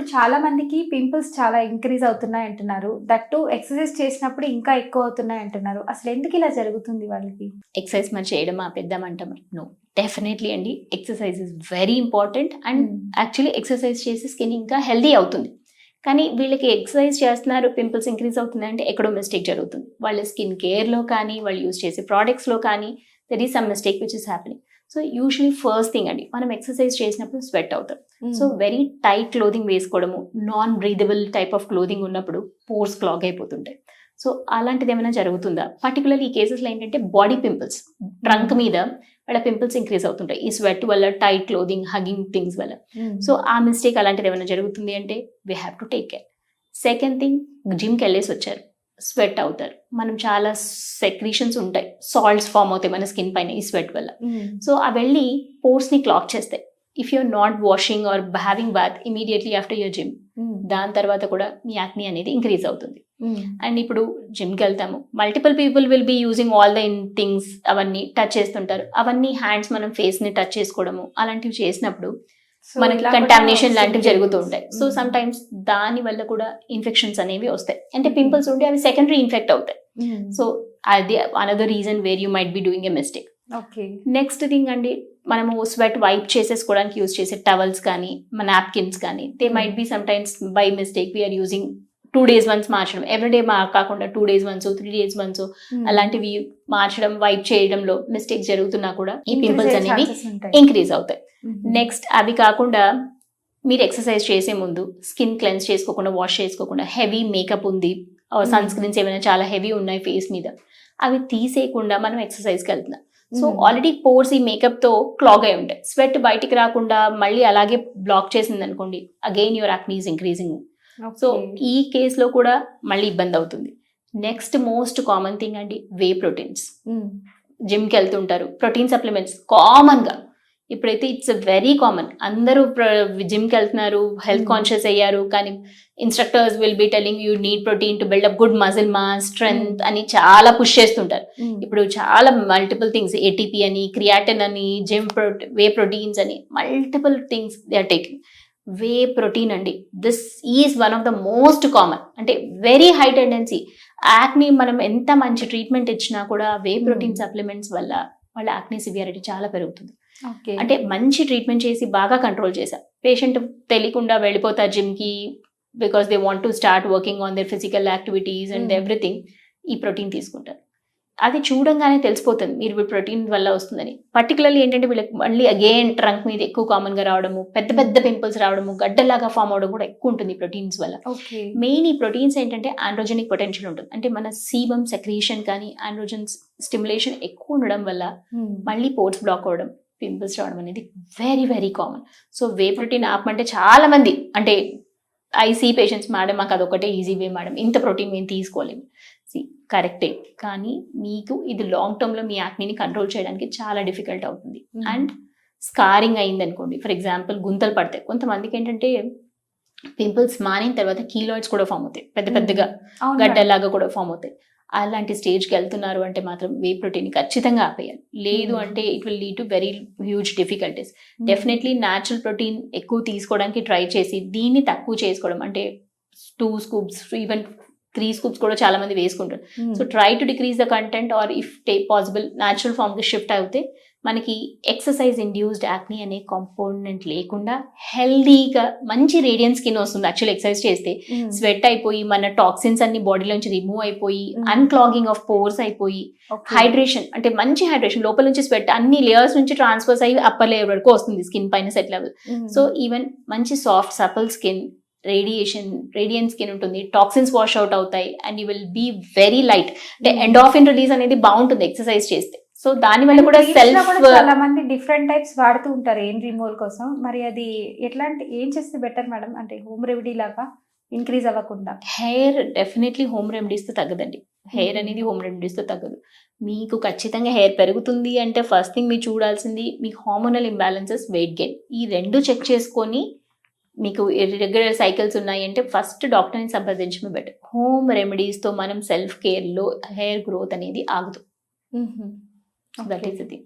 ఇప్పుడు చాలా మందికి పింపుల్స్ చాలా ఇంక్రీజ్ అవుతున్నాయి అంటున్నారు. దట్టు ఎక్సర్సైజ్ చేసినప్పుడు ఇంకా ఎక్కువ అవుతున్నాయి అంటున్నారు. అసలు ఎందుకు ఇలా జరుగుతుంది వాళ్ళకి? ఎక్సర్సైజ్ మరి చేయడం ఆపేద్దామంటాం నో డెఫినెట్లీ అండి. Exercise is very important and actually exercise చేసి స్కిన్ ఇంకా హెల్దీ అవుతుంది. కానీ వీళ్ళకి ఎక్సర్సైజ్ చేస్తున్నారు పింపుల్స్ ఇంక్రీజ్ అవుతుంది అంటే ఎక్కడో మిస్టేక్ జరుగుతుంది. వాళ్ళ స్కిన్ కేర్లో కానీ వాళ్ళు యూస్ చేసే ప్రోడక్ట్స్లో కానీ there is some mistake which is happening so usually first thing అండి మనం ఎక్సర్సైజ్ చేసినప్పుడు స్వెట్ అవుతాం. So very tight clothing వేసుకోవడము non breathable type of clothing ఉన్నప్పుడు పోర్స్ క్లాగ్ అయిపోతుంటాయి. సో అలాంటిది ఏమైనా జరుగుతుందా? పర్టికులర్ ఈ కేసెస్లో ఏంటంటే బాడీ పింపుల్స్ ట్రంక్ మీద వాళ్ళ పింపుల్స్ ఇంక్రీజ్ అవుతుంటాయి. ఈ స్వెట్ వల్ల టైట్ క్లోదింగ్ హగింగ్ థింగ్స్ వల్ల. సో ఆ మిస్టేక్ అలాంటిది ఏమైనా జరుగుతుంది అంటే we have to take care second thing జిమ్కి వెళ్ళేసి వచ్చారు. స్వెట్ అవుతారు. మనం చాలా సెక్రీషన్స్ ఉంటాయి. సాల్ట్స్ ఫామ్ అవుతాయి మన స్కిన్ పైన ఈ స్వెట్ వల్ల. సో ఆ వెళ్ళి పోర్స్ని క్లాక్ చేస్తాయి. If you're not washing or having bath immediately after your gym దాని తర్వాత కూడా మీ యాక్ని అనేది ఇంక్రీజ్ అవుతుంది. అండ్ ఇప్పుడు జిమ్కి వెళ్తాము. Multiple people will be using all the in things అవన్నీ టచ్ చేస్తుంటారు. అవన్నీ హ్యాండ్స్ మనం ఫేస్ని టచ్ చేసుకోవడము అలాంటివి చేసినప్పుడు మనకి కంటామినేషన్ లాంటివి జరుగుతూ ఉంటాయి. సో సమ్ టైమ్స్ దాని వల్ల కూడా ఇన్ఫెక్షన్స్ అనేవి వస్తాయి. అంటే పింపుల్స్ ఉంటే అవి సెకండరీ ఇన్ఫెక్ట్ అవుతాయి. సో అది another reason where you might be doing a mistake okay next thing అండి మనము స్వెట్ వైప్ చేసేసుకోవడానికి యూజ్ చేసే టవల్స్ కానీ మన నాప్కిన్స్ కానీ they might be sometimes by mistake we are using two days once మార్చడం. ఎవ్రీడే మా కాకుండా two days once three days once అలాంటివి మార్చడం వైప్ చేయడంలో మిస్టేక్ జరుగుతున్నా కూడా ఈ పింపుల్స్ అనేవి ఇంక్రీజ్ అవుతాయి. నెక్స్ట్ అవి కాకుండా మీరు ఎక్సర్సైజ్ చేసే ముందు స్కిన్ క్లెన్స్ చేసుకోకుండా వాష్ చేసుకోకుండా హెవీ మేకప్ ఉంది. సన్ స్క్రీన్స్ ఏమైనా చాలా హెవీ ఉన్నాయి ఫేస్ మీద. అవి తీసేయకుండా మనం ఎక్సర్సైజ్కి వెళ్తున్నాం. సో ఆల్రెడీ పోర్స్ ఈ మేకప్తో క్లాగ్ అయి ఉంటాయి. స్వెట్ బయటికి రాకుండా మళ్ళీ అలాగే బ్లాక్ చేసింది అనుకోండి again your acne is increasing so ఈ కేసులో కూడా మళ్ళీ ఇబ్బంది అవుతుంది. నెక్స్ట్ మోస్ట్ కామన్ థింగ్ అండి వే ప్రోటీన్స్ జిమ్కి వెళ్తుంటారు. ప్రోటీన్ సప్లిమెంట్స్ కామన్గా ఇప్పుడైతే ఇట్స్ వెరీ కామన్ అందరూ జిమ్కి వెళ్తున్నారు హెల్త్. కాన్షియస్ అయ్యారు కానీ instructors will be telling you need protein to build up good muscle mass strength అని చాలా పుష్ చేస్తుంటారు. ఇప్పుడు చాలా మల్టిపుల్ థింగ్స్ ఏటీపీ అని క్రియాటిన్ అని జిమ్ ప్రోటీ వే ప్రోటీన్స్ అని multiple things they are taking whey protein అండి. This is one of the most common అంటే వెరీ హై టెండెన్సీ యాక్ని మనం ఎంత మంచి ట్రీట్మెంట్ ఇచ్చినా కూడా వే ప్రోటీన్. సప్లిమెంట్స్ వల్ల వాళ్ళ యాక్ని సివియారిటీ చాలా పెరుగుతుంది. అంటే మంచి ట్రీట్మెంట్ చేసి బాగా కంట్రోల్ చేశారు పేషెంట్ తెలియకుండా వెళ్ళిపోతారు జిమ్కి because they want to start working on their physical activities and. Everything ఈ ప్రోటీన్ తీసుకుంటారు. అది చూడంగానే తెలిసిపోతుంది మీరు ఇప్పుడు ప్రోటీన్ వల్ల వస్తుందని. పర్టికులర్లీ ఏంటంటే వీళ్ళకి మళ్ళీ అగైన్ ట్రంక్ మీద ఎక్కువ కామన్గా రావడము పెద్ద పెద్ద పింపుల్స్ రావడము గడ్డలాగా ఫామ్ అవడం కూడా ఎక్కువ ఉంటుంది ప్రోటీన్స్ వల్ల. ఓకే. మెయిన్ ఈ ప్రోటీన్స్ ఏంటంటే ఆండ్రోజెనిక్ పొటెన్షియల్ ఉంటుంది. అంటే మన సీబమ్ సెక్రీషన్ కానీ ఆండ్రోజన్ స్టిమ్యులేషన్ ఎక్కువ ఉండడం వల్ల మళ్ళీ పోర్ట్స్ బ్లాక్ అవ్వడం పింపుల్స్ రావడం అనేది very very common so whey protein ఆపమంటే చాలా మంది అంటే ఐసీ పేషెంట్స్ మేడం మాకు అదొకటే ఈజీ వే మేడం ఇంత ప్రోటీన్ మేము తీసుకోలేము. కరెక్టే. కానీ మీకు ఇది లాంగ్ టర్మ్లో మీ యాక్నీని కంట్రోల్ చేయడానికి చాలా డిఫికల్ట్ అవుతుంది. అండ్ స్కారింగ్ అయింది అనుకోండి ఫర్ ఎగ్జాంపుల్ గుంతలు పడతాయి కొంతమందికి ఏంటంటే పింపుల్స్ మానిన తర్వాత కీలాయిడ్స్ కూడా ఫామ్ అవుతాయి. పెద్ద పెద్దగా గడ్డలాగా కూడా ఫామ్ అవుతాయి. అలాంటి స్టేజ్కి వెళ్తున్నారు అంటే మాత్రం వే ప్రోటీన్ ఖచ్చితంగా ఆపేయాలి. లేదు. అంటే it will lead to very huge difficulties definitely natural protein ఎక్కువ తీసుకోవడానికి ట్రై చేసి దీన్ని తక్కువ చేసుకోవడం అంటే two scoops even three scoops కూడా చాలా మంది వేసుకుంటారు. So try to decrease the content or if టే పాసిబుల్ న్యాచురల్ ఫామ్కి షిఫ్ట్ అవుతే మనకి ఎక్సర్సైజ్ ఇండ్యూస్డ్ యాక్ని అనే కాంపోనెంట్ లేకుండా హెల్దీగా మంచి రేడియన్ స్కిన్ వస్తుంది. యాక్చువల్ ఎక్సర్సైజ్ చేస్తే స్వెట్ అయిపోయి మన టాక్సిన్స్ అన్ని బాడీలోంచి రిమూవ్ అయిపోయి. అన్క్లాగింగ్ ఆఫ్ పోర్స్ అయిపోయి హైడ్రేషన్ అంటే మంచి హైడ్రేషన్ లోపల నుంచి స్వెట్ అన్ని లేయర్స్ నుంచి ట్రాన్స్ఫర్స్ అయ్యి అప్పర్ లేయర్ వరకు వస్తుంది స్కిన్ పైన సెట్ లెవెల్ సో ఈవెన్ మంచి soft supple skin radiation radiant skin ఉంటుంది టాక్సిన్స్ వాష్ అవుట్ అవుతాయి and you will be very light అంటే Hmm. ఎండాఫిన్ రిలీజ్ అనేది బాగుంటుంది ఎక్సర్సైజ్ చేస్తే. సో దాని వల్ల కూడా సెల్ఫ్ చాలా మంది డిఫరెంట్ టైప్స్ వాడుతూ ఉంటారు ఏం రిమూవల్ కోసం. మరి అది ఎట్లాంటి ఏం చేస్తే బెటర్ మేడం అంటే హోమ్ రెమెడీ లాగా ఇంక్రీజ్ అవ్వకుండా. హెయిర్ డెఫినెట్లీ హోమ్ రెమెడీస్తో తగ్గదండి. Hair Mhm. అనేది హోమ్ రెమెడీస్తో తగ్గదు. మీకు ఖచ్చితంగా హెయిర్ పెరుగుతుంది అంటే ఫస్ట్ థింగ్ మీరు చూడాల్సింది మీకు హార్మోనల్ ఇంబ్యాలెన్సెస్ వెయిట్ గెయిన్ ఈ రెండు చెక్ చేసుకొని మీకు ఇర్రెగ్యులర్ సైకిల్స్ ఉన్నాయి అంటే ఫస్ట్ డాక్టర్ని సంప్రదించడం బెటర్ హోమ్ రెమెడీస్తో మనం సెల్ఫ్ కేర్లో హెయిర్ గ్రోత్ అనేది ఆగదు. That is the